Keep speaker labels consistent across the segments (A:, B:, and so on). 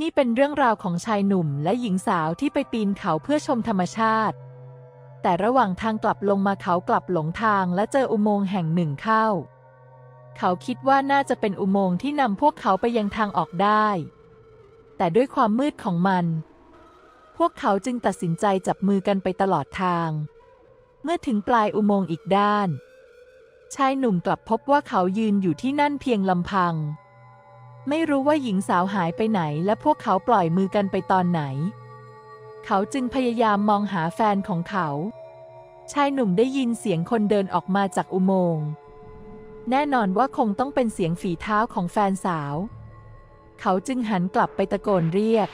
A: นี่เป็นเรื่องราวของชายหนุ่มและหญิงสาวที่ไปปีนเขาเพื่อชมธรรมชาติ แต่ระหว่างทางกลับลงมาเขากลับหลงทางและเจออุโมงค์แห่งหนึ่งเข้า เขาคิดว่าน่าจะเป็นอุโมงค์ที่นำพวกเขาไปยังทางออกได้ แต่ด้วยความมืดของมัน พวกเขาจึงตัดสินใจจับมือกันไปตลอดทาง เมื่อถึงปลายอุโมงค์อีกด้าน ชายหนุ่มกลับพบว่าเขายืนอยู่ที่นั่นเพียงลำพัง ไม่รู้ว่าหญิงสาวหายไปไหนและพวกเขาปล่อยมือกันไปตอนไหน เขาจึงพยายามมองหาแฟนของเขา ชายหนุ่มได้ยินเสียงคนเดินออกมาจากอุโมงค์ แน่นอนว่าคงต้องเป็นเสียงฝีเท้าของแฟนสาว เขาจึงหันกลับไปตะโกนเรียก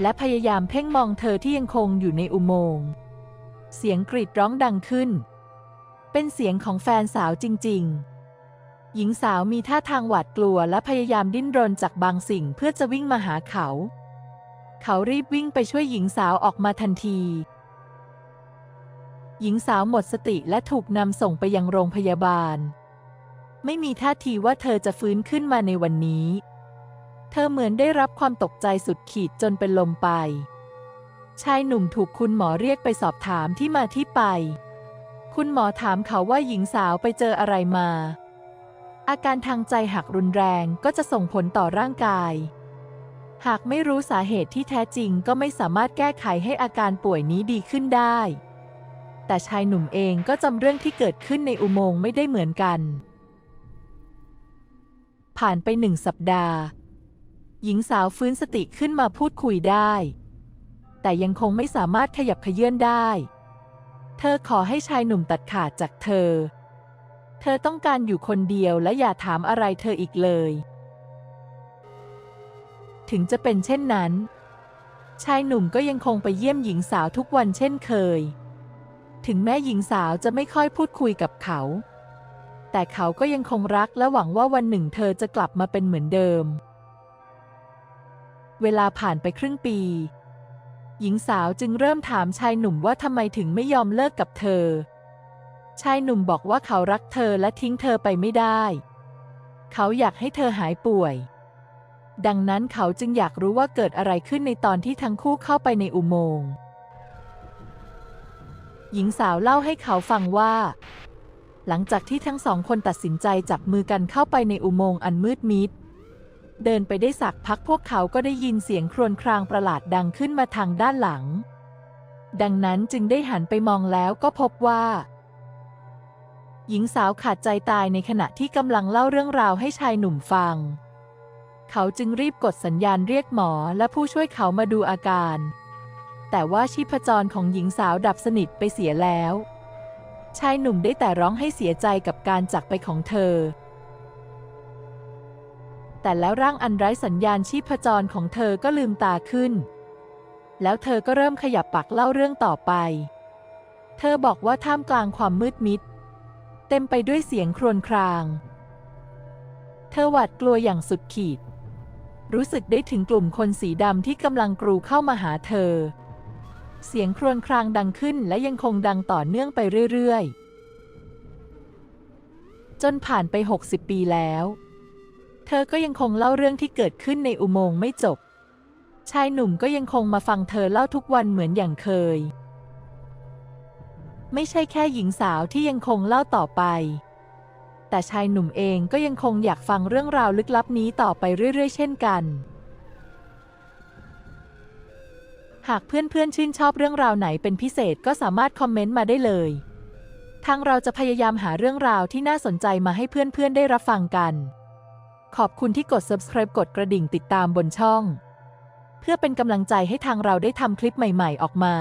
A: และพยายามเพ่งมองเธอที่ยังคงอยู่ในอุโมงค์ เสียงกรีดร้องดังขึ้น เป็นเสียงของแฟนสาวจริง ๆ หญิงสาวมีท่าทางหวาดกลัวและพยายามดิ้นรนจากบางสิ่งเพื่อจะวิ่งมาหาเขา เขารีบวิ่งไปช่วยหญิงสาวออกมาทันที หญิงสาวหมดสติและถูกนำส่งไปยังโรงพยาบาล ไม่มีท่าทีว่าเธอจะฟื้นขึ้นมาในวันนี้ เธอเหมือนได้รับความตกใจสุดขีดจนเป็นลมไป ชายหนุ่มถูกคุณหมอเรียกไปสอบถามที่มาที่ไป คุณหมอถามเขาว่าหญิงสาวไปเจออะไรมา อาการทางใจหากรุนแรงก็จะส่งผลต่อร่างกาย หากไม่รู้สาเหตุที่แท้จริงก็ไม่สามารถแก้ไขให้อาการป่วยนี้ดีขึ้นได้ แต่ชายหนุ่มเองก็จำเรื่องที่เกิดขึ้นในอุโมงค์ไม่ได้เหมือนกัน ผ่านไปหนึ่งสัปดาห์ หญิงสาวฟื้นสติขึ้นมาพูดคุยได้ แต่ยังคงไม่สามารถขยับเขยื่อนได้ เธอขอให้ชายหนุ่มตัดขาดจากเธอ เธอต้องการอยู่คนเดียวและอย่าถามอะไรเธออีกเลย ถึงจะเป็นเช่นนั้น ชายหนุ่มก็ยังคงไปเยี่ยมหญิงสาวทุกวันเช่นเคย ถึงแม้หญิงสาวจะไม่ค่อยพูดคุยกับเขา แต่เขาก็ยังคงรักและหวังว่าวันหนึ่งเธอจะกลับมาเป็นเหมือนเดิม เวลาผ่านไปครึ่งปี หญิงสาวจึงเริ่มถามชายหนุ่มว่าทำไมถึงไม่ยอมเลิกกับเธอ ชายหนุ่มบอกว่าเขารักเธอและทิ้งเธอไปไม่ได้ เขาอยากให้เธอหายป่วย ดังนั้นเขาจึงอยากรู้ว่าเกิดอะไรขึ้นในตอนที่ทั้งคู่เข้าไปในอุโมงค์ หญิงสาวเล่าให้เขาฟังว่า หลังจากที่ทั้งสองคนตัดสินใจจับมือกันเข้าไปในอุโมงค์อันมืดมิด เดินไปได้สักพักพวกเขาก็ได้ยินเสียงครวญครางประหลาดดังขึ้นมาทางด้านหลัง ดังนั้นจึงได้หันไปมองแล้วก็พบว่า หญิงสาวขาดใจตายในขณะที่กำลังเล่าเรื่องราวให้ชายหนุ่มฟัง เขาจึงรีบกดสัญญาณเรียกหมอและผู้ช่วยเขามาดูอาการ แต่ว่าชีพจรของหญิงสาวดับสนิทไปเสียแล้ว ชายหนุ่มได้แต่ร้องให้เสียใจกับการจากไปของเธอ แต่แล้วร่างอันไร้สัญญาณชีพจรของเธอก็ลืมตาขึ้น แล้วเธอก็เริ่มขยับปากเล่าเรื่องต่อไป เธอบอกว่าท่ามกลางความมืดมิด เต็มไปด้วยเสียงครวญคราง เธอหวาดกลัวอย่างสุดขีด รู้สึกได้ถึงกลุ่มคนสีดำที่กำลังกรูเข้ามาหาเธอ เสียงครวญครางดังขึ้นและยังคงดังต่อเนื่องไปเรื่อยๆ จนผ่านไป 60 ปีแล้ว เธอก็ยังคงเล่าเรื่องที่เกิดขึ้นในอุโมงค์ไม่จบ ชายหนุ่มก็ยังคงมาฟังเธอเล่าทุกวันเหมือนอย่างเคย ไม่ใช่แค่หญิงสาวที่ยังคงเล่าต่อไป แต่ชายหนุ่มเองก็ยังคงอยากฟังเรื่องราวลึกลับนี้ต่อไปเรื่อย ๆ เช่นกัน หากเพื่อนๆชื่นชอบเรื่องราวไหนเป็นพิเศษก็สามารถคอมเมนต์มาได้เลย ทางเราจะพยายามหาเรื่องราวที่น่าสนใจมาให้เพื่อนๆได้รับฟังกัน ขอบคุณที่กด subscribe กดกระดิ่งติดตามบนช่อง เพื่อเป็นกำลังใจให้ทางเราได้ทำคลิปใหม่ ๆ ออกมา